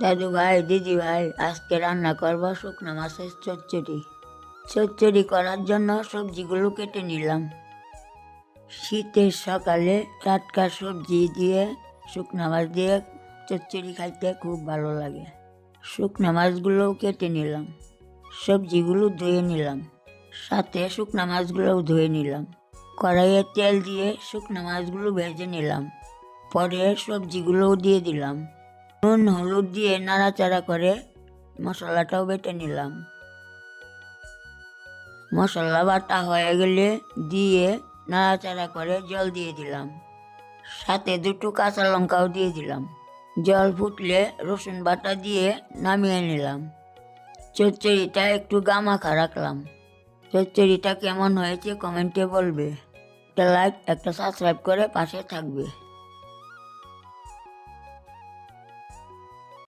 দাদু ভাই, দিদি ভাই, আজকে রান্না করব শুকনো মাছের চচ্চড়ি। চচ্চড়ি করার জন্য সবজিগুলো কেটে নিলাম। শীতের সকালে টাটকা সবজি দিয়ে, শুকনো মাছ দিয়ে চচ্চড়ি খাইতে খুব ভালো লাগে। শুকনো মাছগুলোও কেটে নিলাম। সবজিগুলো ধুয়ে নিলাম। সাথে শুকনো মাছগুলোও ধুয়ে নিলাম। কড়াইয়ে তেল দিয়ে শুকনো মাছগুলো ভেজে নিলাম। পরে সবজিগুলোও দিয়ে দিলাম। নুন, হলুদ দিয়ে নাড়াচাড়া করে মশলাটাও বেটে নিলাম। মশলা বাটা হয়ে গেলে দিয়ে নাড়াচাড়া করে জল দিয়ে দিলাম। সাথে দুটো কাঁচা লঙ্কাও দিয়ে দিলাম। জল ফুটলে রসুন বাটা দিয়ে নামিয়ে নিলাম। চচ্চড়িটা একটু গামাখা রাখলাম। চচ্চড়িটা কেমন হয়েছে কমেন্টে বলবে। একটা লাইক, একটা সাবস্ক্রাইব করে পাশে থাকবে।